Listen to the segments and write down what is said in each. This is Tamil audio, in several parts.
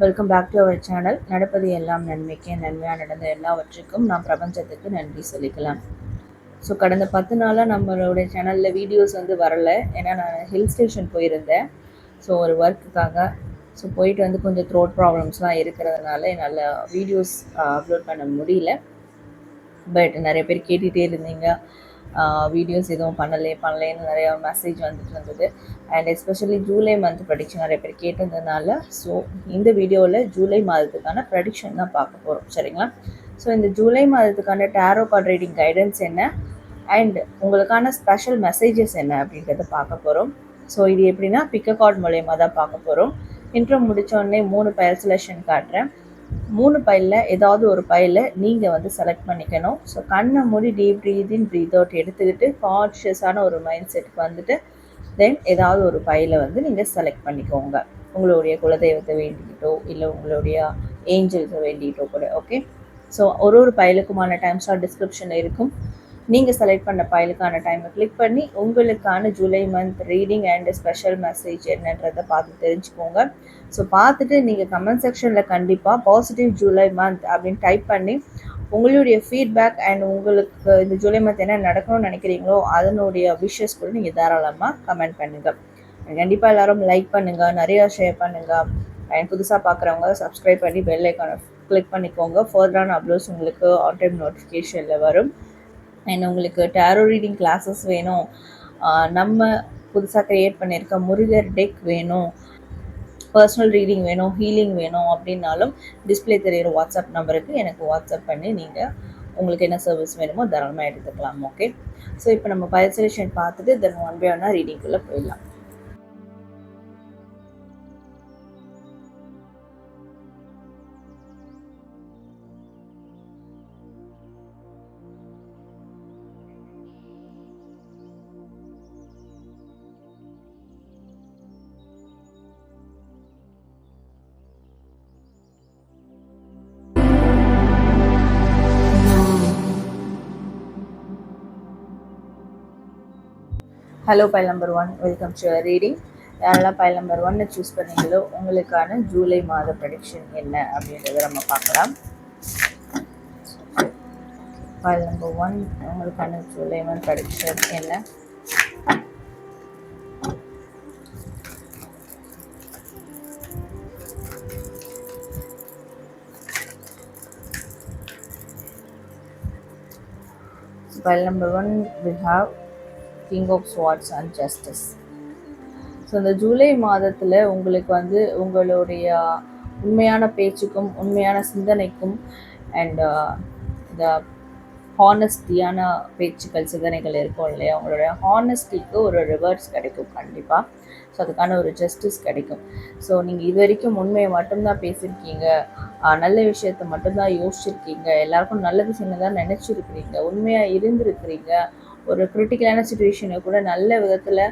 welcome back to our channel நடப்பது எல்லாம் நன்மைக்கே நன்மையாக நடந்த எல்லாவற்றுக்கும் நாம் பிரபஞ்சத்துக்கு நன்றி சொல்லிக்கலாம் ஸோ கடந்த பத்து நாளாக நம்மளுடைய சேனலில் வீடியோஸ் வந்து வரலை. ஏன்னா நான் ஹில் ஸ்டேஷன் போயிருந்தேன். ஸோ ஒரு ஒர்க்குக்காக ஸோ போயிட்டு வந்து கொஞ்சம் த்ரோட் ப்ராப்ளம்ஸ்லாம் இருக்கிறதுனால என்னால் வீடியோஸ் அப்லோட் பண்ண முடியல. பட் நிறைய பேர் கேட்டுகிட்டே இருந்தீங்க. வீடியோஸ் எதுவும் பண்ணலே பண்ணலேன்னு நிறையா மெசேஜ் வந்துட்டு இருந்தது. And especially July month prediction நிறைய பேர் கேட்டிருந்ததுனால ஸோ இந்த வீடியோவில் ஜூலை மாதத்துக்கான ப்ரடிக்ஷன் தான் பார்க்க போகிறோம் சரிங்களா? ஸோ இந்த ஜூலை மாதத்துக்கான டேரோ கார்ட் ரீடிங் கைடன்ஸ் என்ன? அண்ட் உங்களுக்கான ஸ்பெஷல் மெசேஜஸ் என்ன அப்படின்றத பார்க்க போகிறோம் ஸோ இது எப்படின்னா பிக்க கார்ட் மூலயமா தான் பார்க்க போகிறோம் இன்ட்ரோ முடித்தோடனே மூணு பெயர் செலெக்ஷன் காட்டுறேன். மூணு பையில் ஏதாவது ஒரு பையில் நீங்கள் வந்து செலக்ட் பண்ணிக்கணும். ஸோ கண்ணை மூடி deep breath in breath out எடுத்துக்கிட்டு கான்ஷியஸான ஒரு மைண்ட் செட்டுக்கு வந்துட்டு தென் ஏதாவது ஒரு பையில் வந்து நீங்கள் செலக்ட் பண்ணிக்கோங்க. உங்களுடைய குலதெய்வத்தை வேண்டிக்கிட்டோ இல்லை உங்களுடைய ஏஞ்சல்ஸை வேண்டிக்கிட்டோ கூட ஓகே ஸோ ஒரு ஒரு பயலுக்குமான டைம் ஸ்லாட் டிஸ்கிரிப்ஷனில் இருக்கும். நீங்கள் செலக்ட் பண்ண ஃபைலுக்கான டைமை கிளிக் பண்ணி உங்களுக்கான July month reading and special message என்னன்றதை பார்த்து தெரிஞ்சுக்கோங்க. ஸோ பார்த்துட்டு நீங்கள் கமெண்ட் செக்ஷனில் கண்டிப்பாக பாசிட்டிவ் ஜூலை மந்த் அப்படின்னு டைப் பண்ணி உங்களுடைய ஃபீட்பேக் அண்ட் உங்களுக்கு இந்த ஜூலை மந்த் என்ன நடக்கணும்னு நினைக்கிறீங்களோ அதனுடைய விஷஸ் கூட நீங்கள் தாராளமாக கமெண்ட் பண்ணுங்கள் கண்டிப்பாக எல்லோரும் லைக் பண்ணுங்கள் நிறையா ஷேர் பண்ணுங்கள் அண்ட் புதுசாக பார்க்குறவங்க சப்ஸ்கிரைப் பண்ணி பெல் ஐக்கானை கிளிக் பண்ணிக்கோங்க. ஃபர்தரான அப்லோட்ஸ் உங்களுக்கு ஆன் டைம் நோட்டிஃபிகேஷனில் வரும். அண்ட் உங்களுக்கு டேரோ ரீடிங் கிளாஸஸ் வேணும். நம்ம புதுசாக க்ரியேட் பண்ணியிருக்க முருகர் டெக் வேணும். பர்சனல் ரீடிங் வேணும் ஹீலிங் வேணும் அப்படின்னாலும் டிஸ்பிளே தெரியிற வாட்ஸ்அப் நம்பருக்கு எனக்கு வாட்ஸ்அப் பண்ணி நீங்கள் உங்களுக்கு என்ன சர்வீஸ் வேணுமோ தாராளமாக எடுத்துக்கலாம் ஓகே ஸோ இப்போ நம்ம பயர் பார்த்துட்டு தென் ஒன் பை ஒன்னாக ரீடிங்குள்ளே போயிடலாம். Hello pile number one welcome to reading யாரெல்லாம் பைல் நம்பர் ஒன்னு சூஸ் பண்ணீங்களோ உங்களுக்கான ஜூலை மாத ப்ரடிக்ஷன் என்ன அப்படின்றத நம்ம பார்க்கலாம். ஃபைல் நம்பர் ஒன் உங்களுக்கான ஜூலை மந்த் ப்ரடிக்ஷன் என்ன? File number one we have king of swords and justice so இந்த ஜூலை மாதத்தில் உங்களுக்கு வந்து உங்களுடைய உண்மையான பேச்சுக்கும் உண்மையான சிந்தனைக்கும் அண்ட் இந்த ஹானஸ்டியான பேச்சுக்கள் சிந்தனைகள் இருக்கும் இல்லையா? உங்களுடைய ஹானஸ்டிக்கு ஒரு ரிவர்ஸ் கிடைக்கும் கண்டிப்பாக ஸோ அதுக்கான ஒரு ஜஸ்டிஸ் கிடைக்கும். ஸோ நீங்கள் இது வரைக்கும் உண்மையை மட்டும்தான் பேசியிருக்கீங்க. நல்ல விஷயத்தை மட்டும்தான் யோசிச்சிருக்கீங்க. எல்லாருக்கும் நல்லது விஷயம் தான் நினச்சிருக்கிறீங்க. உண்மையாக இருந்திருக்கிறீங்க. ஒரு கிரிட்டிக்கலான சுச்சுவேஷனை கூட நல்ல விதத்தில்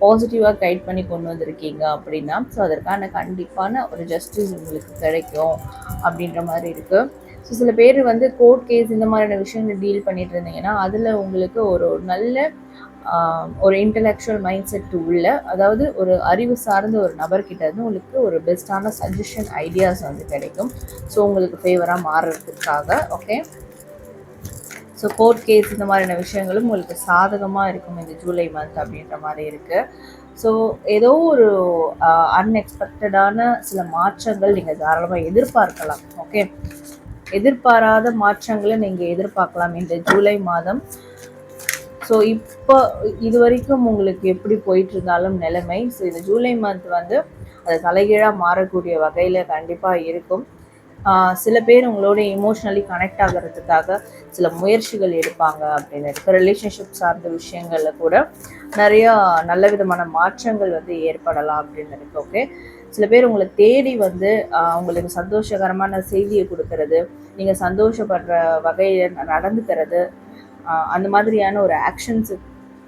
பாசிட்டிவாக கைட் பண்ணி கொண்டு வந்திருக்கீங்க அப்படின்னா ஸோ அதற்கான கண்டிப்பான ஒரு ஜஸ்டிஸ் உங்களுக்கு கிடைக்கும் அப்படின்ற மாதிரி இருக்குது ஸோ சில பேர் வந்து கோர்ட் கேஸ் இந்த மாதிரியான விஷயங்கள் டீல் பண்ணிட்டு இருந்தீங்கன்னா அதில் உங்களுக்கு ஒரு நல்ல ஒரு இன்டலெக்சுவல் மைண்ட் செட் உள்ள அதாவது ஒரு அறிவு சார்ந்த ஒரு நபர்கிட்ட இருந்து உங்களுக்கு ஒரு பெஸ்ட்டான சஜஷன் ஐடியாஸ் வந்து கிடைக்கும். ஸோ உங்களுக்கு ஃபேவராக மாறுறதுக்காக ஓகே ஸோ கோர்ட் கேஸ் இந்த மாதிரியான விஷயங்களும் உங்களுக்கு சாதகமாக இருக்கும் இந்த ஜூலை மந்த் அப்படின்ற மாதிரி இருக்குது ஸோ ஏதோ ஒரு அன்எக்ஸ்பெக்டடான சில மாற்றங்கள் நீங்கள் தாராளமாக எதிர்பார்க்கலாம். ஓகே எதிர்பாராத மாற்றங்களை நீங்கள் எதிர்பார்க்கலாம் இந்த ஜூலை மாதம். ஸோ இப்போ இது வரைக்கும் உங்களுக்கு எப்படி போயிட்டு இருந்தாலும் நிலைமை. ஸோ இந்த ஜூலை மந்த் வந்து அது தலைகீழாக மாறக்கூடிய வகையில் கண்டிப்பாக இருக்கும். சில பேர் உங்களோட எமோஷ்னலி கனெக்ட் ஆகிறதுக்காக சில முயற்சிகள் எடுப்பாங்க அப்படின்னு இருக்கு. ரிலேஷன்ஷிப் சார்ந்த விஷயங்களில் கூட நிறையா நல்ல விதமான மாற்றங்கள் வந்து ஏற்படலாம் அப்படின்னு இருக்கு ஓகே சில பேர் உங்களை தேடி வந்து உங்களுக்கு சந்தோஷகரமான செய்தியை கொடுக்கறது நீங்கள் சந்தோஷப்படுற வகையில் நடந்துக்கிறது அந்த மாதிரியான ஒரு ஆக்ஷன்ஸு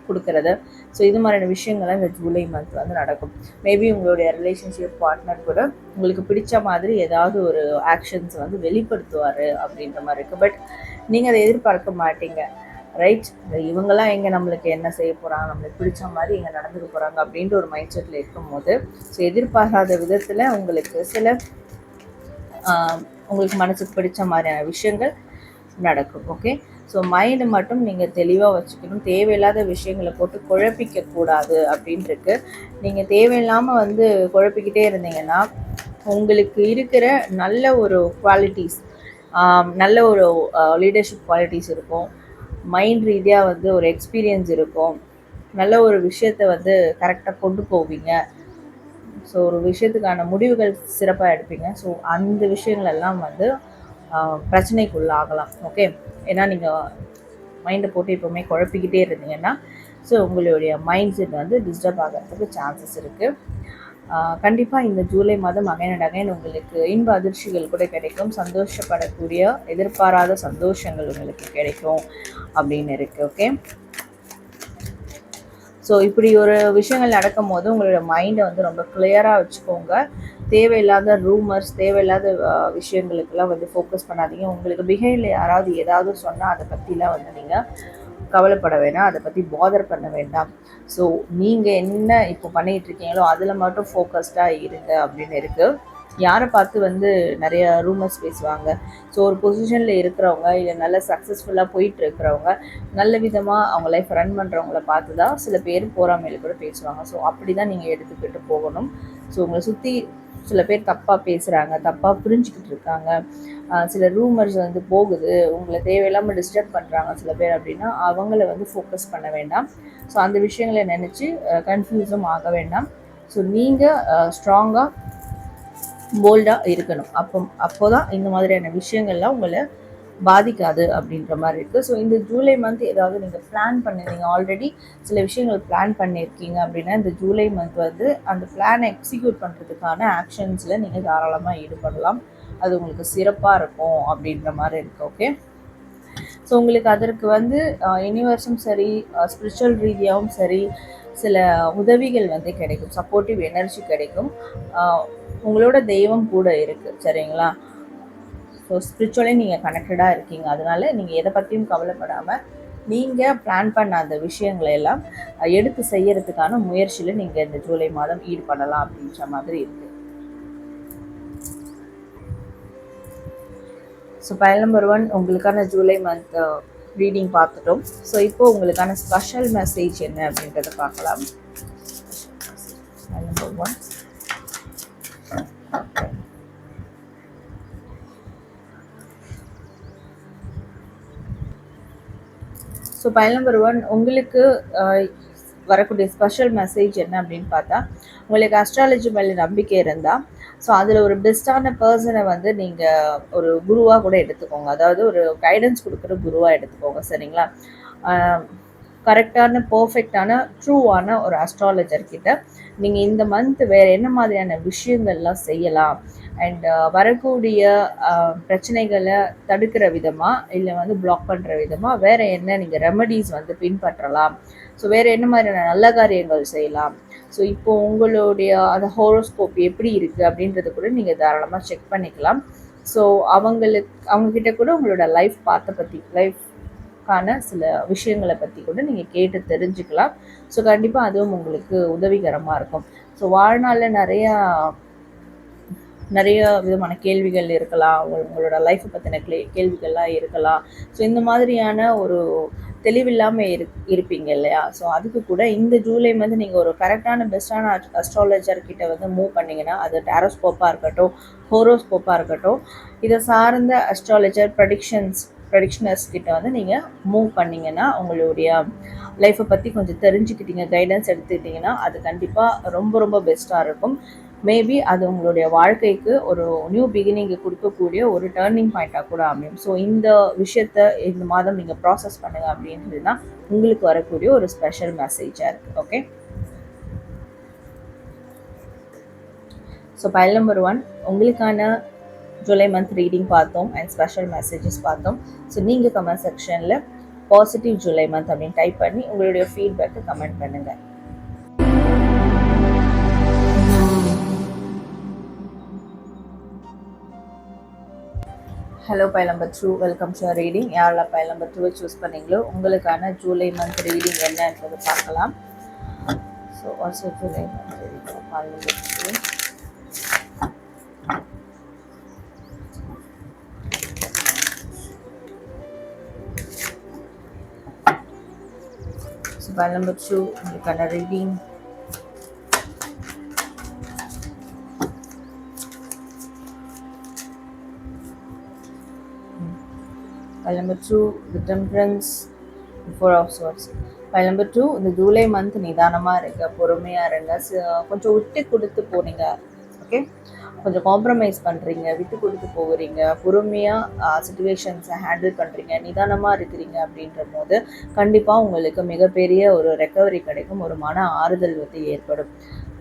கொடுக்கறத. ஸோ இது மாதிரியான விஷயங்கள்லாம் இந்த ஜூலை மந்த் வந்து நடக்கும். மேபி உங்களுடைய ரிலேஷன்ஷிப் பார்ட்னர் கூட உங்களுக்கு பிடிச்ச மாதிரி ஏதாவது ஒரு ஆக்ஷன்ஸ் வந்து வெளிப்படுத்துவார் அப்படின்ற மாதிரி இருக்குது பட் நீங்கள் அதை எதிர்பார்க்க மாட்டீங்க. ரைட் இவங்கெல்லாம் எங்கே நம்மளுக்கு என்ன செய்ய போகிறாங்க நம்மளுக்கு பிடிச்ச மாதிரி இங்கே நடந்துக்க போகிறாங்க அப்படின்ற ஒரு மைண்ட் செட்டில் இருக்கும்போது ஸோ எதிர்பாராத விதத்தில் உங்களுக்கு சில உங்களுக்கு மனசுக்கு பிடிச்ச மாதிரியான விஷயங்கள் நடக்கும். ஓகே ஸோ மைண்டு மட்டும் நீங்கள் தெளிவாக வச்சுக்கணும். தேவையில்லாத விஷயங்களை போட்டு குழப்பிக்க கூடாது அப்படின்ட்டுருக்கு நீங்கள் தேவையில்லாமல் வந்து குழப்பிக்கிட்டே இருந்தீங்கன்னா உங்களுக்கு இருக்கிற நல்ல ஒரு குவாலிட்டிஸ் நல்ல ஒரு லீடர்ஷிப் குவாலிட்டிஸ் இருக்கும். மைண்ட் ரீதியாக வந்து ஒரு எக்ஸ்பீரியன்ஸ் இருக்கும். நல்ல ஒரு விஷயத்தை வந்து கரெக்டாக கொண்டு போவீங்க. ஸோ ஒரு விஷயத்துக்கான முடிவுகள் சிறப்பாக எடுப்பீங்க. ஸோ அந்த விஷயங்கள் எல்லாம் வந்து பிரச்சனைக்குள்ளாகலாம். ஓகே ஏன்னா நீங்கள் மைண்டை போட்டு எப்போவுமே குழப்பிக்கிட்டே இருந்தீங்கன்னா ஸோ உங்களுடைய மைண்ட் செட் வந்து டிஸ்டர்ப் ஆகிறதுக்கு சான்சஸ் இருக்குது கண்டிப்பாக இந்த ஜூலை மாதம் அகைன் அகைன் உங்களுக்கு இன்ப அதிர்ச்சிகள் கூட கிடைக்கும். சந்தோஷப்படக்கூடிய எதிர்பாராத சந்தோஷங்கள் உங்களுக்கு கிடைக்கும் அப்படின்னு இருக்குது ஓகே ஸோ இப்படி ஒரு விஷயங்கள் நடக்கும் போது உங்களோட மைண்டை வந்து ரொம்ப கிளியராக வச்சுக்கோங்க. தேவையில்லாத ரூமர்ஸ் தேவையில்லாத விஷயங்களுக்கெல்லாம் வந்து ஃபோக்கஸ் பண்ணாதீங்க. உங்களுக்கு பிஹைண்டில் யாராவது ஏதாவது சொன்னால் அதை பற்றிலாம் வந்து நீங்கள் கவலைப்பட வேணாம். அதை பற்றி பாதர் பண்ண வேண்டாம். ஸோ நீங்கள் என்ன இப்போ பண்ணிகிட்ருக்கீங்களோ அதில் மட்டும் ஃபோக்கஸ்டாக இருங்க அப்படின்னு இருக்குது யாரை பார்த்து வந்து நிறைய ரூமர்ஸ் பேசுவாங்க? ஸோ ஒரு பொசிஷனில் இருக்கிறவங்க இல்லை நல்ல சக்ஸஸ்ஃபுல்லாக போயிட்டு இருக்கிறவங்க நல்ல விதமாக அவங்க லைஃப் ரன் பண்ணுறவங்கள பார்த்து தான் சில பேர் போராமையில் கூட பேசுவாங்க. ஸோ அப்படி தான் நீங்கள் எடுத்துக்கிட்டு போகணும். ஸோ உங்களை சுற்றி சில பேர் தப்பாக பேசுகிறாங்க தப்பாக புரிஞ்சுக்கிட்டு இருக்காங்க. சில ரூமர்ஸ் வந்து போகுது. உங்களை தேவையில்லாமல் டிஸ்டர்ப் பண்ணுறாங்க சில பேர் அப்படின்னா அவங்கள வந்து ஃபோக்கஸ் பண்ண வேண்டாம். ஸோ அந்த விஷயங்களை நினச்சி கன்ஃபியூஸும் ஆக வேண்டாம். ஸோ நீங்கள் ஸ்ட்ராங்காக போல்டாக இருக்கணும். அப்போ அப்போ தான் இந்த மாதிரியான விஷயங்கள்லாம் உங்களை பாதிக்காது அப்படின்ற மாதிரி இருக்குது ஸோ இந்த ஜூலை மந்த் ஏதாவது நீங்கள் பிளான் பண்ணிருந்தீங்க ஆல்ரெடி சில விஷயங்கள் பிளான் பண்ணியிருக்கீங்க அப்படின்னா இந்த ஜூலை மந்த் வந்து அந்த பிளானை எக்ஸிக்யூட் பண்ணுறதுக்கான ஆக்ஷன்ஸில் நீங்கள் தாராளமாக ஈடுபடலாம். அது உங்களுக்கு சிறப்பாக இருக்கும் அப்படின்ற மாதிரி இருக்குது ஓகே ஸோ உங்களுக்கு அதற்கு வந்து யூனிவர்ஸும் சரி ஸ்பிரிச்சுவல் ரீதியாகவும் சரி சில உதவிகள் வந்து கிடைக்கும். சப்போர்ட்டிவ் எனர்ஜி கிடைக்கும். உங்களோட தெய்வம் கூட இருக்குது சரிங்களா? ஸோ ஸ்பிரிச்சுவலி நீங்கள் கனெக்டடாக இருக்கீங்க. அதனால நீங்கள் எதை பற்றியும் கவலைப்படாமல் நீங்கள் பிளான் பண்ண அந்த விஷயங்களை எல்லாம் எடுத்து செய்யறதுக்கான முயற்சியில் நீங்கள் இந்த ஜூலை மாதம் ஈடுபடலாம் அப்படின்ற மாதிரி இருக்குது ஸோ பயல் நம்பர் ஒன் உங்களுக்கான ஜூலை மந்த் ரீடிங் பார்த்துட்டோம். ஸோ இப்போ உங்களுக்கான ஸ்பெஷல் மெசேஜ் என்ன அப்படின்றத பார்க்கலாம். Number one so pile number one உங்களுக்கு uh, வரக்கூடிய ஸ்பெஷல் மெசேஜ் என்ன அப்படின்னு பார்த்தா உங்களுக்கு அஸ்ட்ராலஜி மேலே நம்பிக்கை இருந்தால் ஸோ அதில் ஒரு பெஸ்ட்டான பர்சனை வந்து நீங்கள் ஒரு குருவாக கூட எடுத்துக்கோங்க. அதாவது ஒரு கைடன்ஸ் கொடுக்குற குருவாக எடுத்துக்கோங்க சரிங்களா? கரெக்டான பர்ஃபெக்டான ட்ரூவான ஒரு அஸ்ட்ராலஜர் கிட்ட நீங்கள் இந்த மந்த் வேறு என்ன மாதிரியான விஷயங்கள்லாம் செய்யலாம்? அண்ட் uh, வரக்கூடிய uh, பிரச்சனைகளை தடுக்கிற விதமாக இல்லை வந்து பிளாக் பண்ணுற விதமாக வேறு என்ன நீங்கள் ரெமடிஸ் வந்து பின்பற்றலாம்? ஸோ வேறு என்ன மாதிரியான நல்ல காரியங்கள் செய்யலாம்? ஸோ இப்போ உங்களுடைய அந்த ஹோரோஸ்கோப் எப்படி இருக்குது அப்படின்றத கூட நீங்கள் தாராளமாக செக் பண்ணிக்கலாம். ஸோ அவங்களுக்கு அவங்கக்கிட்ட கூட உங்களோட லைஃப் பார்த்த பற்றி லைஃப் கான சில விஷயங்களை பற்றி கூட நீங்கள் கேட்டு தெரிஞ்சுக்கலாம். ஸோ கண்டிப்பாக அதுவும் உங்களுக்கு உதவிகரமாக இருக்கும். ஸோ வாழ்நாளில் நிறையா நிறைய விதமான கேள்விகள் இருக்கலாம். உங்களோட லைஃப்பை பற்றின கே கேள்விகள்லாம் இருக்கலாம். ஸோ இந்த மாதிரியான ஒரு தெளிவில்லாமல் இரு இருப்பீங்க இல்லையா? ஸோ அதுக்கு கூட இந்த ஜூலை வந்து நீங்கள் ஒரு கரெக்டான பெஸ்ட்டான அஸ்ட்ராலஜர் கிட்ட வந்து மூவ் பண்ணீங்கன்னா அது டேரோஸ்கோப்பாக இருக்கட்டும் ஹோரோஸ்கோப்பாக இருக்கட்டும் இதை சார்ந்த அஸ்ட்ராலஜர் ப்ரடிக்ஷன்ஸ் ப்ரடிக்ஷனர்ஸ் கிட்ட வந்து நீங்கள் மூவ் பண்ணிங்கன்னா உங்களுடைய லைஃப்பை பற்றி கொஞ்சம் தெரிஞ்சுக்கிட்டீங்க கைடன்ஸ் எடுத்துக்கிட்டிங்கன்னா அது கண்டிப்பாக ரொம்ப ரொம்ப பெஸ்ட்டாக இருக்கும். மேபி அது உங்களுடைய வாழ்க்கைக்கு ஒரு நியூ பிகினிங்கை கொடுக்கக்கூடிய ஒரு டேர்னிங் பாயிண்ட்டாக கூட அமையும். ஸோ இந்த விஷயத்த இந்த மாதம் நீங்கள் ப்ராசஸ் பண்ணுங்க அப்படின்றது தான் உங்களுக்கு வரக்கூடிய ஒரு ஸ்பெஷல் மெசேஜாக இருக்குது okay so pile number one உங்களுக்கான ஜூலை மந்த் ரீடிங் பார்த்தோம் அண்ட் ஸ்பெஷல் மெசேஜஸ் பார்த்தோம். ஸோ நீங்கள் கமெண்ட் செக்ஷனில் பாசிட்டிவ் ஜூலை மந்த் அப்படின்னு டைப் பண்ணி உங்களுடைய ஃபீட்பேக்கை கமெண்ட் பண்ணுங்கள் hello pile number two welcome to reading யாரெல்லாம் பை நம்பர் டூவை சூஸ் பண்ணீங்களோ உங்களுக்கான ஜூலை மந்த் ரீடிங் என்னன்றது பார்க்கலாம். So also July month reading pile number two so pile number two உங்களுக்கான reading File number two, the temperance, the four of swords. File number two, இந்த ஜூலை மந்த் நிதானமாக இருங்க பொறுமையாக இருங்க கொஞ்சம் விட்டு கொடுத்து போனீங்க ஓகே கொஞ்சம் காம்ப்ரமைஸ் பண்ணுறீங்க விட்டு கொடுத்து போகிறீங்க பொறுமையாக சுச்சுவேஷன்ஸை ஹேண்டில் பண்ணுறீங்க நிதானமாக இருக்கிறீங்க அப்படின்ற போது கண்டிப்பாக உங்களுக்கு மிகப்பெரிய ஒரு ரெக்கவரி கிடைக்கும் ஒரு மன ஆறுதல் வந்து ஏற்படும்.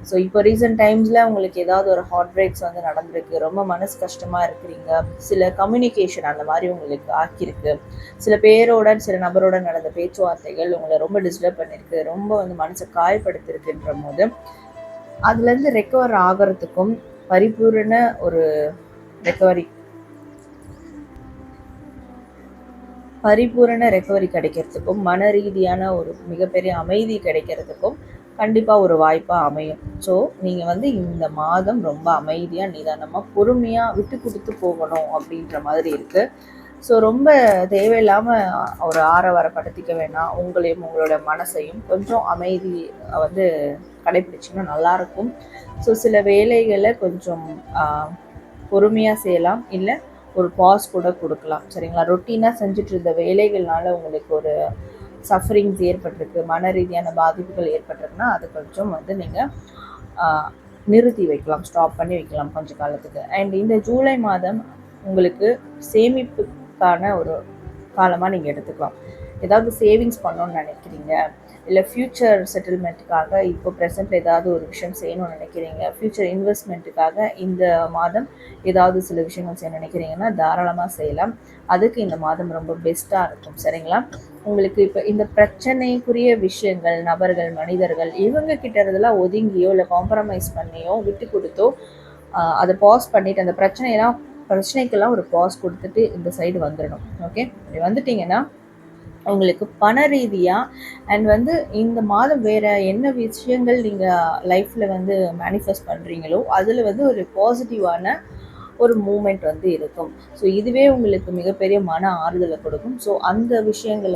ஸோ இப்போ ரீசெண்ட் டைம்ஸில் உங்களுக்கு ஏதாவது ஒரு ஹார்ட் பிரேக்ஸ் வந்து நடந்திருக்கு ரொம்ப மனசு கஷ்டமாக இருக்கிறீங்க சில கம்யூனிகேஷன் அந்த மாதிரி உங்களுக்கு ஆக்கியிருக்கு. சில பேரோட சில நபரோட நடந்த பேச்சுவார்த்தைகள் உங்களை ரொம்ப டிஸ்டர்ப் பண்ணியிருக்கு ரொம்ப வந்து மனசை காயப்படுத்திருக்குன்ற போது அதுலேருந்து ரெக்கவர் ஆகிறதுக்கும் பரிபூரண ஒரு ரெக்கவரி பரிபூரண ரெக்கவரி கிடைக்கிறதுக்கும் மன ரீதியான ஒரு மிகப்பெரிய அமைதி கிடைக்கிறதுக்கும் கண்டிப்பாக ஒரு வாய்ப்பாக அமையும். ஸோ நீங்கள் வந்து இந்த மாதம் ரொம்ப அமைதியாக நிதானமாக பொறுமையாக விட்டு கொடுத்து போகணும் அப்படின்ற மாதிரி இருக்குது ஸோ ரொம்ப தேவையில்லாமல் ஒரு ஆரவாரப்படுத்திக்க வேணாம். உங்களையும் உங்களோட மனசையும் கொஞ்சம் அமைதி வந்து கடைபிடிச்சிங்கன்னா நல்லாயிருக்கும். ஸோ சில வேலைகளை கொஞ்சம் பொறுமையாக செய்யலாம். இல்லை ஒரு பாஸ் கூட கொடுக்கலாம். சரிங்களா? ரொட்டீனாக செஞ்சுட்டு இருந்த வேலைகள்னால உங்களுக்கு ஒரு சஃபரிங்ஸ் ஏற்பட்டிருக்கு மன ரீதியான பாதிப்புகள் ஏற்பட்டிருக்குன்னா அது கொஞ்சம் வந்து நீங்கள் நிறுத்தி வைக்கலாம். ஸ்டாப் பண்ணி வைக்கலாம் கொஞ்சம் காலத்துக்கு. அண்ட் இந்த ஜூலை மாதம் உங்களுக்கு சேமிப்பு சேமிப்புக்கான ஒரு காலமாக நீங்கள் எடுத்துக்கலாம். ஏதாவது சேவிங்ஸ் பண்ணணும்னு நினைக்கிறீங்க இல்லை ஃப்யூச்சர் செட்டில்மெண்ட்டுக்காக இப்போ ப்ரெசென்ட் ஏதாவது ஒரு விஷயம் செய்யணும்னு நினைக்கிறீங்க ஃப்யூச்சர் இன்வெஸ்ட்மெண்ட்டுக்காக இந்த மாதம் ஏதாவது சில விஷயங்கள் செய்ய நினைக்கிறீங்கன்னா தாராளமாக செய்யலாம். அதுக்கு இந்த மாதம் ரொம்ப பெஸ்ட்டாக இருக்கும். சரிங்களா? உங்களுக்கு இப்போ இந்த பிரச்சனைக்குரிய விஷயங்கள் நபர்கள் மனிதர்கள் இவங்க கிட்ட இருந்தெல்லாம் ஒதுங்கியோ இல்லை காம்ப்ரமைஸ் பண்ணியோ விட்டு கொடுத்தோ அதை பாஸ் பண்ணிவிட்டு அந்த பிரச்சனையெல்லாம் பிரச்சனைக்கெல்லாம் ஒரு பாஸ் கொடுத்துட்டு இந்த சைடு வந்துடணும் ஓகே அப்படி வந்துட்டீங்கன்னா உங்களுக்கு பண ரீதியாக அண்ட் வந்து இந்த மாதம் வேறு என்ன விஷயங்கள் நீங்கள் லைஃப்பில் வந்து மேனிஃபெஸ்ட் பண்ணுறீங்களோ அதில் வந்து ஒரு பாசிட்டிவான ஒரு மூமெண்ட் வந்து இருக்கும். ஸோ இதுவே உங்களுக்கு மிகப்பெரிய மன ஆறுதலை கொடுக்கும். ஸோ அந்த விஷயங்கள்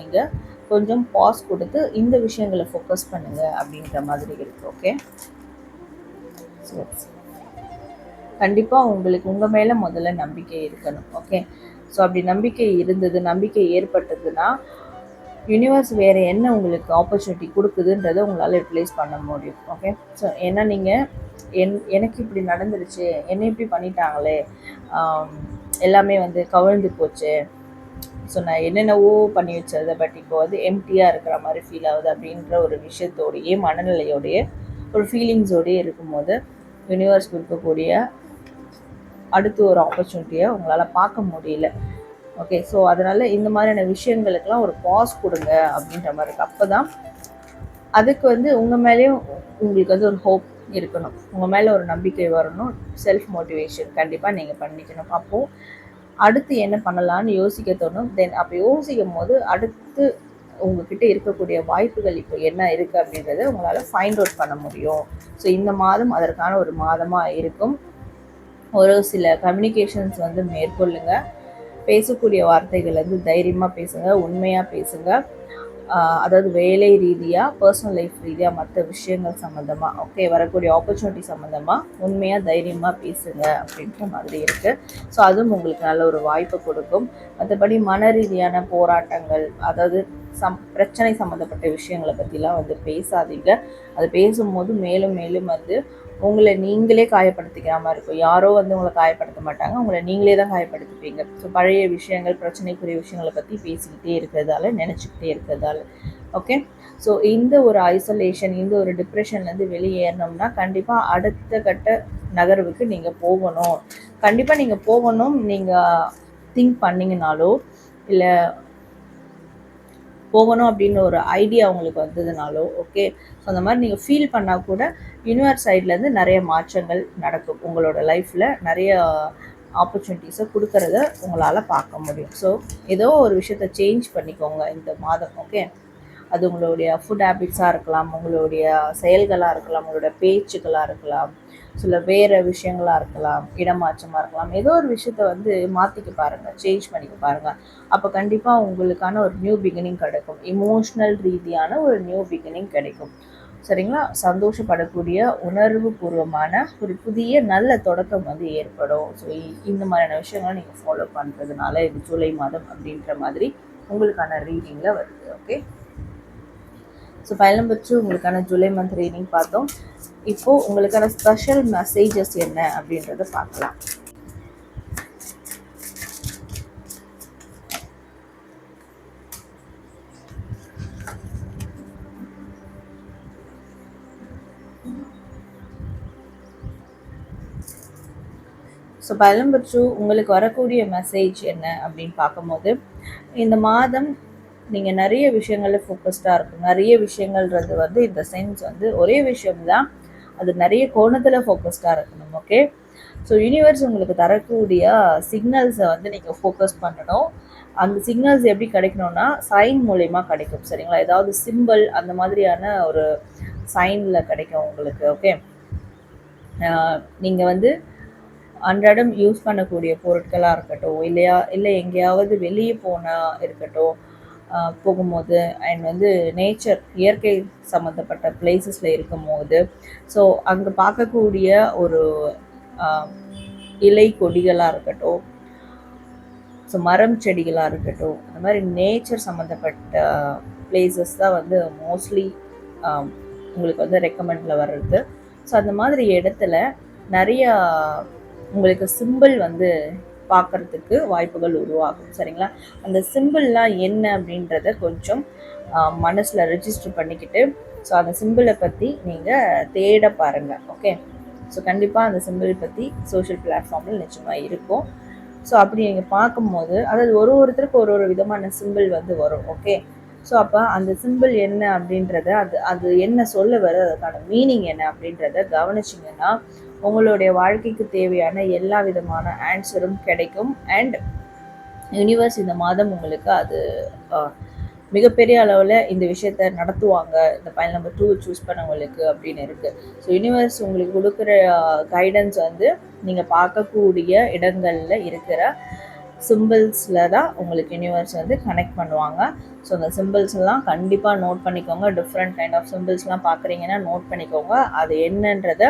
நீங்கள் கொஞ்சம் பாஸ் கொடுத்து இந்த விஷயங்களை ஃபோக்கஸ் பண்ணுங்கள் அப்படின்ற மாதிரி இருக்குது ஓகே ஸோ கண்டிப்பாக உங்களுக்கு உங்கள் மேலே முதல்ல நம்பிக்கை இருக்கணும் ஓகே ஸோ அப்படி நம்பிக்கை இருந்தது நம்பிக்கை ஏற்பட்டதுன்னா யூனிவர்ஸ் வேறு என்ன உங்களுக்கு ஆப்பர்ச்சுனிட்டி கொடுக்குதுன்றதை உங்களால் யூட்டிலைஸ் பண்ண முடியும் ஓகே ஸோ ஏன்னா நீங்கள் என் எனக்கு இப்படி நடந்துருச்சு என்ன இப்படி பண்ணிட்டாங்களே எல்லாமே வந்து கவிழ்ந்து போச்சு. ஸோ நான் என்னென்னவோ பண்ணி வச்சது பட் இப்போ வந்து எம்டியாக இருக்கிற மாதிரி ஃபீல் ஆகுது அப்படின்ற ஒரு விஷயத்தோடையே மனநிலையோடைய ஒரு ஃபீலிங்ஸோடையே இருக்கும்போது யூனிவர்ஸ் கொடுக்கக்கூடிய அடுத்து ஒரு ஆப்பர்ச்சுனிட்டியை உங்களால் பார்க்க முடியல. ஓகே ஸோ அதனால் இந்த மாதிரியான விஷயங்களுக்கெல்லாம் ஒரு பாஸ் கொடுங்க அப்படின்ற மாதிரி இருக்குது அப்போ தான் அதுக்கு வந்து உங்கள் மேலேயும் உங்களுக்கு வந்து ஒரு ஹோப் இருக்கணும். உங்கள் மேலே ஒரு நம்பிக்கை வரணும். செல்ஃப் மோட்டிவேஷன் கண்டிப்பாக நீங்கள் பண்ணிக்கணும். அப்போது அடுத்து என்ன பண்ணலான்னு யோசிக்க தோணும். தென் அப்போ யோசிக்கும் போது அடுத்து உங்ககிட்ட இருக்கக்கூடிய வாய்ப்புகள் இப்போ என்ன இருக்குது அப்படின்றத உங்களால் ஃபைண்ட் அவுட் பண்ண முடியும். ஸோ இந்த மாதம் அதற்கான ஒரு மாதமாக இருக்கும். ஒரு சில கம்யூனிகேஷன்ஸ் வந்து மேற்கொள்ளுங்க. பேசக்கூடிய வார்த்தைகள் வந்து தைரியமாக பேசுங்க உண்மையாக பேசுங்க. அதாவது வேலை ரீதியாக பர்சனல் லைஃப் ரீதியாக மற்ற விஷயங்கள் சம்மந்தமாக ஓகே வரக்கூடிய ஆப்பர்ச்சுனிட்டி சம்மந்தமாக உண்மையாக தைரியமாக பேசுங்க அப்படின்ற மாதிரி இருக்குது ஸோ அதுவும் உங்களுக்கு நல்ல ஒரு வாய்ப்பு கொடுக்கும். மற்றபடி மன ரீதியான போராட்டங்கள் அதாவது சம் பிரச்சனை சம்மந்தப்பட்ட விஷயங்களை பற்றிலாம் வந்து பேசாதீங்க. அது பேசும்போது மேலும் மேலும் வந்து உங்களை நீங்களே காயப்படுத்திக்கிற மாதிரி இருக்கும். யாரோ வந்து உங்களை காயப்படுத்த மாட்டாங்க. உங்களை நீங்களே தான் காயப்படுத்திப்பீங்க ஸோ பழைய விஷயங்கள் பிரச்சனைக்குரிய விஷயங்களை பற்றி பேசிக்கிட்டே இருக்கிறதால நினச்சிக்கிட்டே இருக்கிறதால. ஓகே ஸோ இந்த ஒரு ஐசோலேஷன் இந்த ஒரு டிப்ரெஷன்லேருந்து வெளியேறணும்னா கண்டிப்பாக அடுத்த கட்ட நகர்வுக்கு நீங்கள் போகணும். கண்டிப்பாக நீங்கள் போகணும். நீங்கள் திங்க் பண்ணிங்கனாலோ இல்லை போகணும் அப்படின்னு ஒரு ஐடியா உங்களுக்கு வந்ததுனாலோ ஓகே ஸோ அந்த மாதிரி நீங்கள் ஃபீல் பண்ணால் கூட யூனிவர்ஸ் சைட்லேருந்து நிறைய மாற்றங்கள் நடக்கும். உங்களோட லைஃப்பில் நிறைய ஆப்பர்ச்சுனிட்டிஸை கொடுக்கறத உங்களால் பார்க்க முடியும். ஸோ ஏதோ ஒரு விஷயத்த சேஞ்ச் பண்ணிக்கோங்க இந்த மாதம் ஓகே அது உங்களுடைய ஃபுட் ஹேபிட்ஸாக இருக்கலாம் உங்களுடைய செயல்களாக இருக்கலாம் உங்களுடைய பேச்சுக்களாக இருக்கலாம் சில வேறு விஷயங்களாக இருக்கலாம் இடமாற்றமாக இருக்கலாம். ஏதோ ஒரு விஷயத்த வந்து மாற்றிக்க பாருங்கள் சேஞ்ச் பண்ணிக்க பாருங்கள் அப்போ கண்டிப்பாக உங்களுக்கான ஒரு நியூ பிகினிங் கிடைக்கும். இமோஷ்னல் ரீதியான ஒரு நியூ பிகினிங் கிடைக்கும். சரிங்களா? சந்தோஷப்படக்கூடிய உணர்வு பூர்வமான ஒரு புதிய நல்ல தொடக்கம் வந்து ஏற்படும். ஸோ இந்த மாதிரியான விஷயங்களை நீங்கள் ஃபாலோ பண்ணுறதுனால இது ஜூலை மாதம் அப்படின்ற மாதிரி உங்களுக்கான ரீடிங்கில் வருது okay so file number two உங்களுக்கான ஜூலை மந்த் ரீடிங் பார்த்தோம். இப்போது உங்களுக்கான ஸ்பெஷல் மெசேஜஸ் என்ன அப்படின்றத பார்க்கலாம். ஸோ பலம்பற்று உங்களுக்கு வரக்கூடிய மெசேஜ் என்ன அப்படின்னு பார்க்கும்போது இந்த மாதம் நீங்கள் நிறைய விஷயங்களில் ஃபோக்கஸ்டாக இருக்கும் நிறைய விஷயங்கள்ன்றது வந்து இந்த சென்ஸ் வந்து ஒரே விஷயம் தான். அது நிறைய கோணத்தில் ஃபோக்கஸ்டாக இருக்கணும் ஓகே ஸோ யூனிவர்ஸ் உங்களுக்கு தரக்கூடிய சிக்னல்ஸை வந்து நீங்கள் ஃபோக்கஸ் பண்ணணும். அந்த சிக்னல்ஸ் எப்படி கிடைக்கணும்னா சைன் மூலயமா கிடைக்கும் சரிங்களா? ஏதாவது சிம்பிள் அந்த மாதிரியான ஒரு சைனில் கிடைக்கும் உங்களுக்கு ஓகே நீங்கள் வந்து அன்றாடம் யூஸ் பண்ணக்கூடிய பொருட்களாக இருக்கட்டும் இல்லையா இல்லை எங்கேயாவது வெளியே போனால் இருக்கட்டும் போகும்போது அண்ட் வந்து நேச்சர் இயற்கை சம்மந்தப்பட்ட பிளேசஸில் இருக்கும்போது ஸோ அங்கே பார்க்கக்கூடிய ஒரு இலை கொடிகளாக இருக்கட்டும் ஸோ மரம் செடிகளாக இருக்கட்டும் அந்த மாதிரி நேச்சர் சம்மந்தப்பட்ட பிளேசஸ் தான் வந்து மோஸ்ட்லி உங்களுக்கு வந்து ரெக்கமெண்டில் வர்றது. ஸோ அந்த மாதிரி இடத்துல நிறையா உங்களுக்கு சிம்பிள் வந்து பார்க்குறதுக்கு வாய்ப்புகள் உருவாகும். சரிங்களா? அந்த சிம்பிள்லாம் என்ன அப்படின்றத கொஞ்சம் மனசில் ரெஜிஸ்டர் பண்ணிக்கிட்டு ஸோ அந்த சிம்பிளை பற்றி நீங்கள் தேட பாருங்கள் ஓகே ஸோ கண்டிப்பாக அந்த சிம்பிள் பற்றி சோஷியல் பிளாட்ஃபார்மில் நிச்சயமாக இருக்கும். ஸோ அப்படி நீங்கள் பார்க்கும்போது அதாவது ஒரு ஒருத்தருக்கு ஒரு ஒரு விதமான சிம்பிள் வந்து வரும். ஓகே ஸோ அப்போ அந்த சிம்பிள் என்ன அப்படின்றத அது அது என்ன சொல்ல வர அதுக்கான மீனிங் என்ன அப்படின்றத கவனிச்சிங்கன்னா உங்களுடைய வாழ்க்கைக்கு தேவையான எல்லா விதமான ஆன்சரும் கிடைக்கும். அண்ட் யூனிவர்ஸ் இந்த மாதம் உங்களுக்கு அது மிகப்பெரிய அளவில் இந்த விஷயத்த நடத்துவாங்க. இந்த பயன் நம்பர் டூ சூஸ் பண்ணவங்களுக்கு அப்படின்னு இருக்குது ஸோ யூனிவர்ஸ் உங்களுக்கு கொடுக்குற கைடன்ஸ் வந்து நீங்கள் பார்க்கக்கூடிய இடங்களில் இருக்கிற சிம்பிள்ஸில் தான் உங்களுக்கு யூனிவர்ஸ் வந்து கனெக்ட் பண்ணுவாங்க. ஸோ அந்த சிம்பிள்ஸ்லாம் கண்டிப்பாக நோட் பண்ணிக்கோங்க. டிஃப்ரெண்ட் கைண்ட் ஆஃப் சிம்பிள்ஸ்லாம் பார்க்குறீங்கன்னா நோட் பண்ணிக்கோங்க. அது என்னன்றத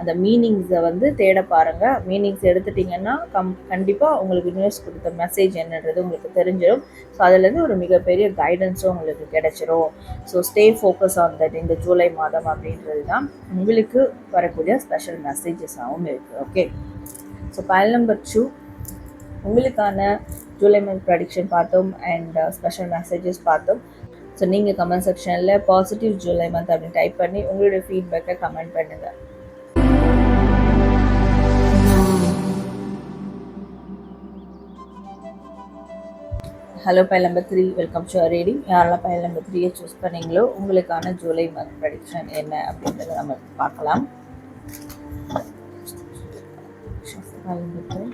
அந்த மீனிங்ஸை வந்து தேட பாருங்கள் மீனிங்ஸ் எடுத்துட்டிங்கன்னா கம் கண்டிப்பாக உங்களுக்கு யூனிவர்ஸ் கொடுத்த மெசேஜ் என்னன்றது உங்களுக்கு தெரிஞ்சிடும் ஸோ அதுலேருந்து ஒரு மிகப்பெரிய கைடன்ஸும் உங்களுக்கு கிடைச்சிரும். So stay focus on that இந்த ஜூலை மாதம் அப்படின்றது தான் உங்களுக்கு வரக்கூடிய ஸ்பெஷல் மெசேஜஸாகவும் இருக்குது okay so pile number two உங்களுக்கான ஜூலை மந்த் ப்ரடிக்ஷன் பார்த்தோம் அண்ட் ஸ்பெஷல் மெசேஜஸ் பார்த்தோம். ஸோ நீங்கள் கமெண்ட் செக்ஷனில் பாசிட்டிவ் ஜூலை மந்த் அப்படின்னு டைப் பண்ணி உங்களுடைய ஃபீட்பேக்கை கமெண்ட் பண்ணுங்கள் hello pile number three welcome to reading யாரெல்லாம் பைல் நம்பர் த்ரீயை சூஸ் பண்ணீங்களோ உங்களுக்கான ஜூலை மந்த் ப்ரடிக்ஷன் என்ன அப்படின்றத நம்ம பார்க்கலாம். Pile number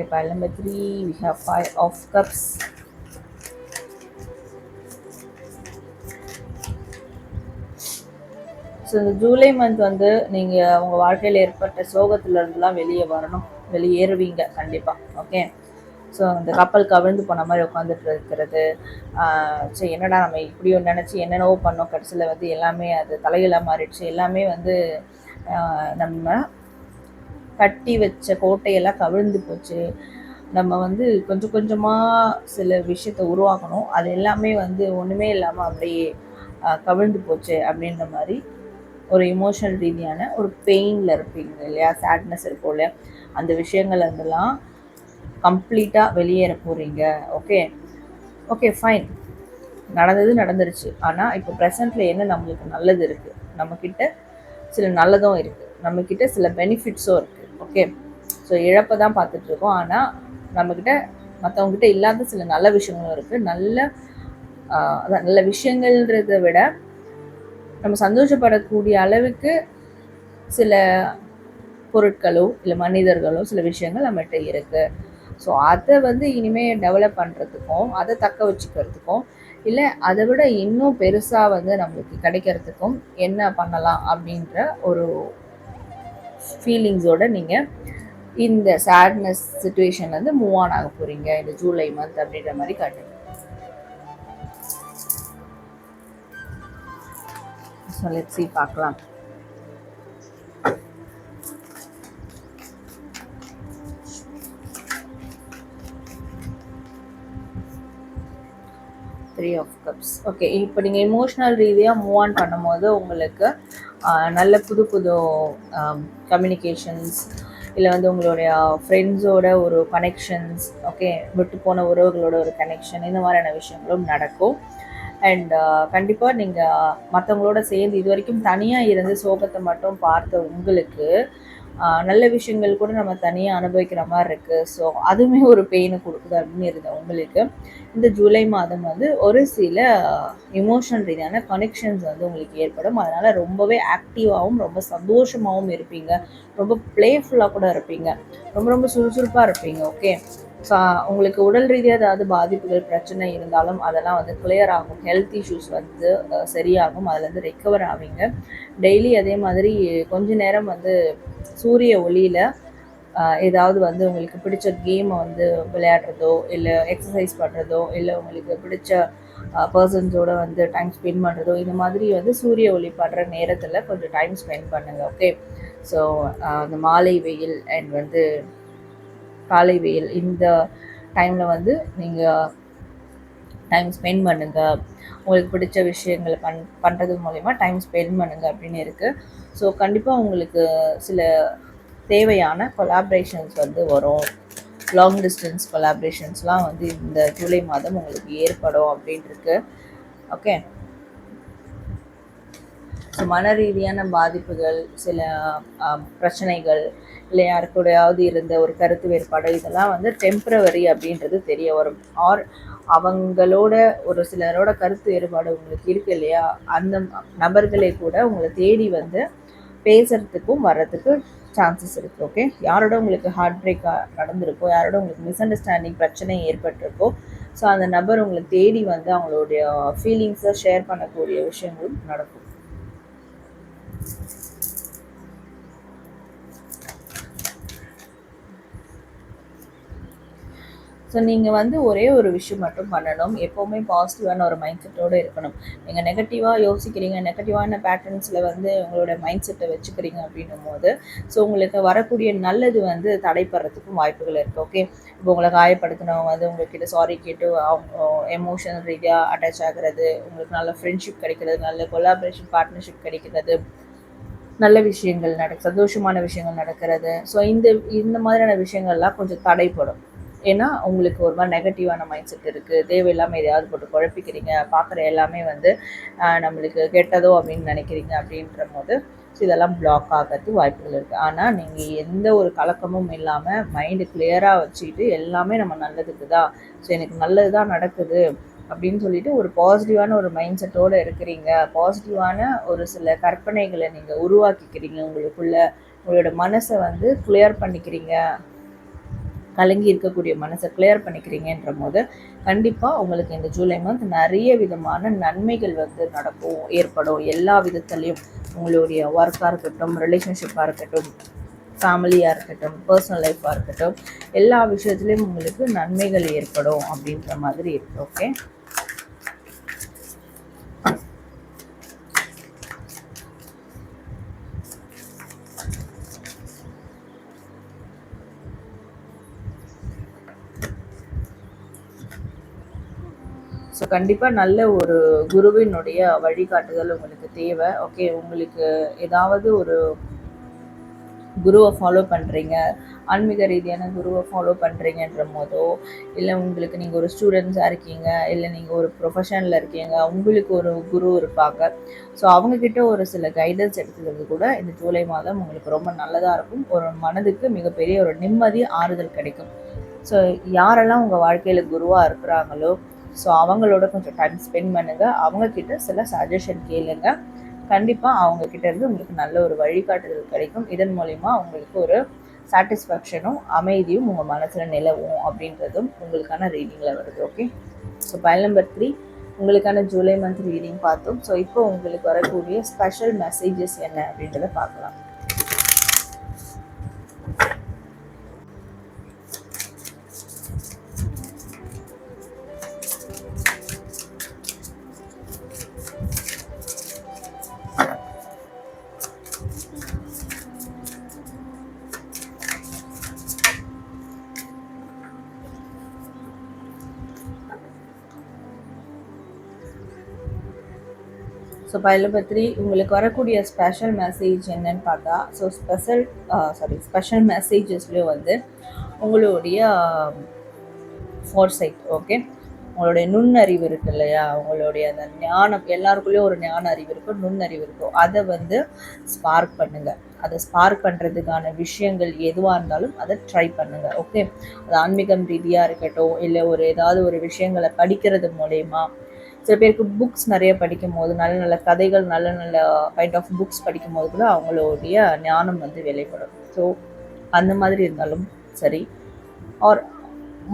Okay, pile number three, we have five of cups. So இந்த ஜூலை மந்த் வந்து நீங்கள் உங்கள் வாழ்க்கையில் ஏற்பட்ட சோகத்துலேருந்துலாம் வெளியே வரணும். வெளியேறுவீங்க கண்டிப்பாக ஓகே ஸோ அந்த கப்பல் கவிழ்ந்து போன மாதிரி உட்காந்துட்டு இருக்கிறது. சரி என்னடா நம்ம இப்படி ஒன்று நினச்சி என்னென்னவோ பண்ணோம். கடைசியில் வந்து எல்லாமே அது தலையில மாறிடுச்சு. எல்லாமே வந்து நம்ம கட்டி வச்ச கோட்டையெல்லாம் கவிழ்ந்து போச்சு. நம்ம வந்து கொஞ்சம் கொஞ்சமாக சில விஷயத்தை உருவாக்கணும். அது எல்லாமே வந்து ஒன்றுமே இல்லாமல் அப்படியே கவிழ்ந்து போச்சு அப்படின்ற மாதிரி ஒரு இமோஷனல் ரீதியான ஒரு பெயினில் இருப்பீங்க இல்லையா? சேட்னஸ் இருக்கும் இல்லையா? அந்த விஷயங்கள் அதெல்லாம் கம்ப்ளீட்டாக வெளியேற போகிறீங்க ஓகே ஓகே ஃபைன் நடந்தது நடந்துருச்சு. ஆனால் இப்போ ப்ரெசண்ட்டில் என்ன நம்மளுக்கு நல்லது இருக்குது நம்மக்கிட்ட சில நல்லதும் இருக்குது நம்மக்கிட்ட சில பெனிஃபிட்ஸும் இருக்குது ஓகே ஸோ இழப்பை தான் பார்த்துட்ருக்கோம். ஆனால் நம்மக்கிட்ட மற்றவங்ககிட்ட இல்லாத சில நல்ல விஷயங்களும் இருக்குது நல்ல அதான் நல்ல விஷயங்கள்ன்றதை விட நம்ம சந்தோஷப்படக்கூடிய அளவுக்கு சில பொருட்களோ இல்லை மனிதர்களோ சில விஷயங்கள் நம்மகிட்ட இருக்குது ஸோ அதை வந்து இனிமேல் டெவலப் பண்ணுறதுக்கும் அதை தக்க வச்சுக்கிறதுக்கும் இல்லை அதை விட இன்னும் பெருசாக வந்து நம்மளுக்கு கிடைக்கிறதுக்கும் என்ன பண்ணலாம் அப்படின்ற ஒரு ஃபீலிங்ஸோட நீங்கள் இந்த சேட்னஸ் சுச்சுவேஷன் வந்து மூவ் ஆன் ஆக போகிறீங்க இந்த ஜூலை மந்த் அப்படின்ற மாதிரி காட்டுங்க. ஸோ லெட் சி பார்க்கலாம். த்ரீ ஆஃப் கப்ஸ் ஓகே இப்போ நீங்கள் இமோஷ்னல் ரீதியாக மூவ் ஆன் பண்ணும்போது உங்களுக்கு நல்ல புது புது கம்யூனிகேஷன்ஸ் இல்லை வந்து உங்களுடைய ஃப்ரெண்ட்ஸோட ஒரு கனெக்ஷன்ஸ் ஓகே விட்டு போன உறவுகளோட ஒரு கனெக்ஷன் இந்த மாதிரியான விஷயங்களும் நடக்கும். அண்ட் கண்டிப்பாக நீங்கள் மற்றவங்களோட சேர்ந்து இது வரைக்கும் தனியாக இருந்து சோகத்தை மட்டும் பார்த்த உங்களுக்கு நல்ல விஷயங்கள் கூட நம்ம தனியாக அனுபவிக்கிற மாதிரி இருக்குது ஸோ அதுவுமே ஒரு பெயினை கொடுக்குது அப்படின்னு இருந்தேன் உங்களுக்கு. இந்த ஜூலை மாதம் வந்து ஒரு சில இமோஷனல் ரீதியான கனெக்ஷன்ஸ் வந்து உங்களுக்கு ஏற்படும். அதனால் ரொம்பவே ஆக்டிவாகவும் ரொம்ப சந்தோஷமாகவும் இருப்பீங்க. ரொம்ப ப்ளேஃபுல்லாக கூட இருப்பீங்க. ரொம்ப ரொம்ப சுறுசுறுப்பாக இருப்பீங்க ஓகே ஸோ உங்களுக்கு உடல் ரீதியாக ஏதாவது பாதிப்புகள் பிரச்சனை இருந்தாலும் அதெல்லாம் வந்து கிளியர் ஆகும். ஹெல்த் இஷ்யூஸ் வந்து சரியாகும். அதுலேருந்து ரெக்கவர் ஆவீங்க. டெய்லி அதே மாதிரி கொஞ்ச நேரம் வந்து சூரிய ஒளியில் ஏதாவது வந்து உங்களுக்கு பிடிச்ச கேமை வந்து விளையாடுறதோ இல்லை எக்ஸசைஸ் பண்ணுறதோ இல்லை உங்களுக்கு பிடிச்ச பர்சன்ஸோட வந்து டைம் ஸ்பெண்ட் பண்ணுறதோ இந்த மாதிரி வந்து சூரிய ஒளி படுற நேரத்தில் கொஞ்சம் டைம் ஸ்பெண்ட் பண்ணுங்கள் ஓகே ஸோ அந்த மாலை வெயில் அண்ட் வந்து காலை வெயில் இந்த டைமில் வந்து நீங்கள் டைம் ஸ்பெண்ட் பண்ணுங்கள் உங்களுக்கு பிடிச்ச விஷயங்களை பண் பண்ணுறது மூலிமா டைம் ஸ்பெண்ட் பண்ணுங்கள் அப்படின்னு இருக்குது ஸோ கண்டிப்பாக உங்களுக்கு சில தேவையான கொலாப்ரேஷன்ஸ் வந்து வரும். லாங் டிஸ்டன்ஸ் கொலாப்ரேஷன்ஸ்லாம் வந்து இந்த ஜூலை மாதம் உங்களுக்கு ஏற்படும் அப்படின்ட்டுருக்கு ஓகே ஸோ மன ரீதியான பாதிப்புகள் சில பிரச்சனைகள் இல்லை யாருக்கூடையாவது இருந்த ஒரு கருத்து வேறுபாடு இதெல்லாம் வந்து டெம்ப்ரவரி அப்படின்றது தெரிய வரும். ஆர் அவங்களோட ஒரு சிலரோட கருத்து வேறுபாடு உங்களுக்கு இருக்கு இல்லையா? அந்த நபர்களை கூட உங்களை தேடி வந்து பேசுறதுக்கும் வர்றதுக்கு சான்சஸ் இருக்குது ஓகே யாரோட உங்களுக்கு ஹார்ட் பிரேக்காக நடந்திருக்கோ யாரோட உங்களுக்கு மிஸ் அண்டர்ஸ்டாண்டிங் பிரச்சனை ஏற்பட்டிருக்கோ ஸோ அந்த நபர் உங்களை தேடி வந்து அவங்களுடைய ஃபீலிங்ஸை ஷேர் பண்ணக்கூடிய விஷயங்களும் நடக்கும். ஸோ நீங்கள் வந்து ஒரே ஒரு விஷயம் மட்டும் பண்ணணும். எப்போவுமே பாசிட்டிவான ஒரு மைண்ட் செட்டோடு இருக்கணும் நீங்கள் நெகட்டிவாக யோசிக்கிறீங்க நெகட்டிவான பேட்டர்ன்ஸில் வந்து உங்களோட மைண்ட் செட்டை வச்சுக்கிறீங்க அப்படின்னும் போது ஸோ உங்களுக்கு வரக்கூடிய நல்லது வந்து தடைப்படுறதுக்கும் வாய்ப்புகள் இருக்குது ஓகே இப்போ உங்களை காயப்படுத்தினவங்க வந்து உங்கள்கிட்ட சாரி கேட்டு அவங்க எமோஷனல் ரீதியாக அட்டாச் ஆகிறது உங்களுக்கு நல்ல ஃப்ரெண்ட்ஷிப் கிடைக்கிறது நல்ல கொலாபரேஷன் பார்ட்னர்ஷிப் கிடைக்கிறது நல்ல விஷயங்கள் நட சந்தோஷமான விஷயங்கள் நடக்கிறது. ஸோ இந்த இந்த மாதிரியான விஷயங்கள்லாம் கொஞ்சம் தடைப்படும் ஏன்னா உங்களுக்கு ஒரு மாதிரி நெகட்டிவான மைண்ட் செட் இருக்குது தேவையில்லாமல் எதையாவது போட்டு குழப்பிக்கிறீங்க. பார்க்குற எல்லாமே வந்து நம்மளுக்கு கெட்டதோ அப்படின்னு நினைக்கிறீங்க அப்படின்ற போது ஸோ இதெல்லாம் பிளாக் ஆகிறதுக்கு வாய்ப்புகள் இருக்குது ஆனால் நீங்கள் எந்த ஒரு கலக்கமும் இல்லாமல் மைண்டு கிளியராக வச்சுக்கிட்டு எல்லாமே நம்ம நல்லதுக்கு தான். ஸோ எனக்கு நல்லது தான் நடக்குது அப்படின்னு சொல்லிட்டு ஒரு பாசிட்டிவான ஒரு மைண்ட் செட்டோடு இருக்கிறீங்க. பாசிட்டிவான ஒரு சில கற்பனைகளை நீங்கள் உருவாக்கிக்கிறீங்க. உங்களுக்குள்ள உங்களோட மனசை வந்து கிளியர் பண்ணிக்கிறீங்க. கலங்கி இருக்கக்கூடிய மனசை கிளியர் பண்ணிக்கிறீங்கன்ற போது கண்டிப்பாக உங்களுக்கு இந்த ஜூலை மந்த் நிறைய விதமான நன்மைகள் வந்து நடக்கும் ஏற்படும். எல்லா விதத்துலேயும் உங்களுடைய ஒர்க்காக இருக்கட்டும் ரிலேஷன்ஷிப்பாக இருக்கட்டும் ஃபேமிலியாக இருக்கட்டும் பர்சனல் லைஃப்பாக இருக்கட்டும் எல்லா விஷயத்துலேயும் உங்களுக்கு நன்மைகள் ஏற்படும் அப்படின்ற மாதிரி இருக்குது ஓகே கண்டிப்பாக நல்ல ஒரு குருவினுடைய வழிகாட்டுதல் உங்களுக்கு தேவை. ஓகே உங்களுக்கு ஏதாவது ஒரு குருவை ஃபாலோ பண்ணுறீங்க ஆன்மீக ரீதியான குருவை ஃபாலோ பண்ணுறீங்கன்ற போதோ இல்லை உங்களுக்கு நீங்கள் ஒரு ஸ்டூடெண்ட்ஸாக இருக்கீங்க இல்லை நீங்கள் ஒரு ப்ரொஃபஷனில் இருக்கீங்க உங்களுக்கு ஒரு குரு இருப்பாங்க. ஸோ அவங்கக்கிட்ட ஒரு சில கைடன்ஸ் எடுத்துக்கிறது கூட இந்த ஜூலை மாதம் உங்களுக்கு ரொம்ப நல்லதாக இருக்கும். ஒரு மனதுக்கு மிகப்பெரிய ஒரு நிம்மதி ஆறுதல் கிடைக்கும். ஸோ யாரெல்லாம் உங்கள் வாழ்க்கையில் குருவாக இருக்கிறாங்களோ ஸோ அவங்களோட கொஞ்சம் டைம் ஸ்பெண்ட் பண்ணுங்கள் அவங்கக்கிட்ட சில சஜஷன் கேளுங்கள் கண்டிப்பாக அவங்கக்கிட்ட இருந்து உங்களுக்கு நல்ல ஒரு வழிகாட்டுதல் கிடைக்கும். இதன் மூலிமா உங்களுக்கு ஒரு சாட்டிஸ்ஃபேக்ஷனும் அமைதியும் உங்கள் மனசில் நிலவும் அப்படின்றதும் உங்களுக்கான ரீடிங்கில் வருது okay so pile number three உங்களுக்கான ஜூலை மந்த் ரீடிங் பார்த்தோம். ஸோ இப்போ உங்களுக்கு வரக்கூடிய ஸ்பெஷல் மெசேஜஸ் என்ன அப்படின்றத பார்க்கலாம். ஸோ பைலபத்ரி உங்களுக்கு வரக்கூடிய ஸ்பெஷல் மெசேஜ் என்னன்னு பார்த்தா ஸோ ஸ்பெஷல் சாரி ஸ்பெஷல் மெசேஜஸ்லேயும் வந்து உங்களுடைய um, ஃபோர்சைட் ஓகே உங்களுடைய நுண்ணறிவு இருக்கு இல்லையா? உங்களுடைய அந்த ஞானம் எல்லாருக்குள்ளேயும் ஒரு ஞான அறிவு இருக்கும் நுண்ணறிவு இருக்கும் அதை வந்து ஸ்பார்க் பண்ணுங்கள் அதை ஸ்பார்க் பண்ணுறதுக்கான விஷயங்கள் எதுவாக இருந்தாலும் அதை ட்ரை பண்ணுங்கள் ஓகே அது ஆன்மீகம் ரீதியாக இருக்கட்டும் இல்லை ஒரு ஏதாவது ஒரு விஷயங்களை படிக்கிறது மூலயமா சில பேருக்கு புக்ஸ் நிறைய படிக்கும் போது நல்ல நல்ல கதைகள் நல்ல நல்ல uh, கைண்ட் ஆஃப் புக்ஸ் படிக்கும் போது கூட அவங்களுடைய ஞானம் வந்து வெளிப்படும். ஸோ அந்த மாதிரி இருந்தாலும் சரி. ஆர்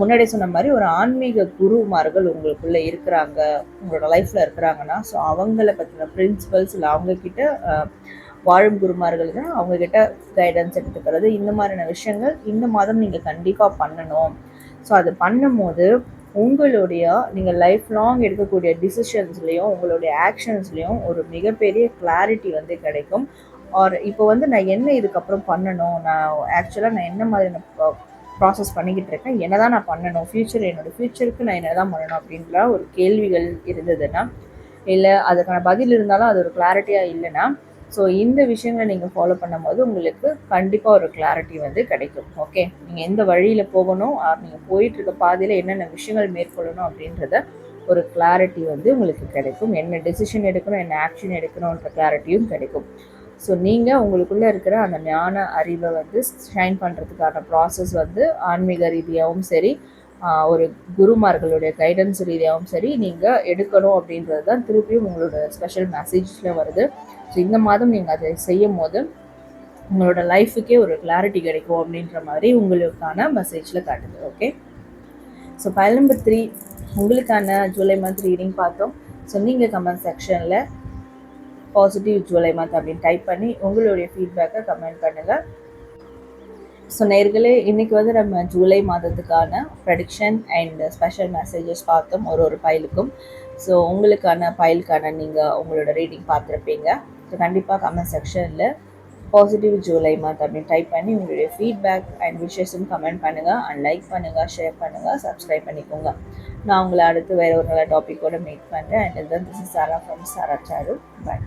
முன்னாடி சொன்ன மாதிரி ஒரு ஆன்மீக குருமார்கள் உங்களுக்குள்ளே இருக்கிறாங்க உங்களோட லைஃப்பில் இருக்கிறாங்கன்னா ஸோ அவங்கள பற்றின பிரின்சிபல்ஸ் இல்லை அவங்கக்கிட்ட uh, வாழும் குருமார்கள் தான் அவங்கக்கிட்ட கைடன்ஸ் எடுத்துக்கிறது. இந்த மாதிரியான விஷயங்கள் இந்த மாதம் நீங்கள் கண்டிப்பாக பண்ணணும். ஸோ அது பண்ணும்போது உங்களுடைய நீங்கள் லைஃப் லாங் எடுக்கக்கூடிய டிசிஷன்ஸ்லேயும் உங்களுடைய ஆக்ஷன்ஸ்லேயும் ஒரு மிகப்பெரிய கிளாரிட்டி வந்து கிடைக்கும். ஆர் இப்போ வந்து நான் என்ன இதுக்கப்புறம் பண்ணணும்? நான் ஆக்சுவலாக நான் என்ன மாதிரியான ப்ராசஸ் பண்ணிக்கிட்டு இருக்கேன்? என்ன தான் நான் பண்ணணும்? ஃப்யூச்சர் என்னோடய ஃப்யூச்சருக்கு நான் என்ன தான் பண்ணணும்? அப்படின்ற ஒரு கேள்விகள் இருந்ததுன்னா இல்லை அதுக்கான பதில் இருந்தாலும் அது ஒரு கிளாரிட்டியாக இல்லைன்னா ஸோ இந்த விஷயங்களை நீங்கள் ஃபாலோ பண்ணும்போது உங்களுக்கு கண்டிப்பாக ஒரு கிளாரிட்டி வந்து கிடைக்கும். ஓகே நீங்கள் எந்த வழியில் போகணும் நீங்கள் போயிட்டுருக்க பாதையில் என்னென்ன விஷயங்கள் மேற்கொள்ளணும் அப்படின்றத ஒரு கிளாரிட்டி வந்து உங்களுக்கு கிடைக்கும். என்ன டெசிஷன் எடுக்கணும் என்ன ஆக்ஷன் எடுக்கணுன்ற கிளாரிட்டியும் கிடைக்கும். ஸோ நீங்கள் உங்களுக்குள்ளே இருக்கிற அந்த ஞான அறிவை வந்து ஷைன் பண்ணுறதுக்கான ப்ராசஸ் வந்து ஆன்மீக ரீதியாகவும் சரி ஒரு குருமார்களுடைய கைடன்ஸ் ரீதியாகவும் சரி நீங்கள் எடுக்கணும் அப்படின்றது தான் திருப்பியும் உங்களோட ஸ்பெஷல் மெசேஜில் வருது. ஸோ இந்த மாதம் நீங்கள் அதை செய்யும் போது உங்களோட லைஃபுக்கே ஒரு கிளாரிட்டி கிடைக்கும் அப்படின்ற மாதிரி உங்களுக்கான மெசேஜில் காட்டுது okay so file number three உங்களுக்கான ஜூலை மந்த் ரீடிங் பார்த்தோம். ஸோ நீங்கள் கமெண்ட் செக்ஷனில் பாசிட்டிவ் ஜூலை மந்த் அப்படின்னு டைப் பண்ணி உங்களுடைய ஃபீட்பேக்கை கமெண்ட் பண்ணுங்கள் ஸோ நேர்களே இன்றைக்கி வந்து நம்ம ஜூலை மாதத்துக்கான ப்ரடிக்ஷன் அண்ட் ஸ்பெஷல் மெசேஜஸ் பார்த்தோம். ஒரு ஒரு ஃபைலுக்கும் ஸோ உங்களுக்கான ஃபைலுக்கான நீங்கள் உங்களோட ரீடிங் பார்த்துருப்பீங்க. ஸோ கண்டிப்பாக கமெண்ட் செக்ஷனில் பாசிட்டிவ் ஜூலை மந்த் அப்படின்னு டைப் பண்ணி உங்களுடைய ஃபீட்பேக் அண்ட் விஷஸும் கமெண்ட் பண்ணுங்கள் அண்ட் லைக் பண்ணுங்கள் ஷேர் பண்ணுங்கள் சப்ஸ்கிரைப் பண்ணிக்கோங்க. நான் உங்களை அடுத்து வேறு ஒரு நல்ல டாப்பிக்கோடு மீட் பண்ணுறேன் அண்ட் இதுதான் this is Sara from Sara Saru bye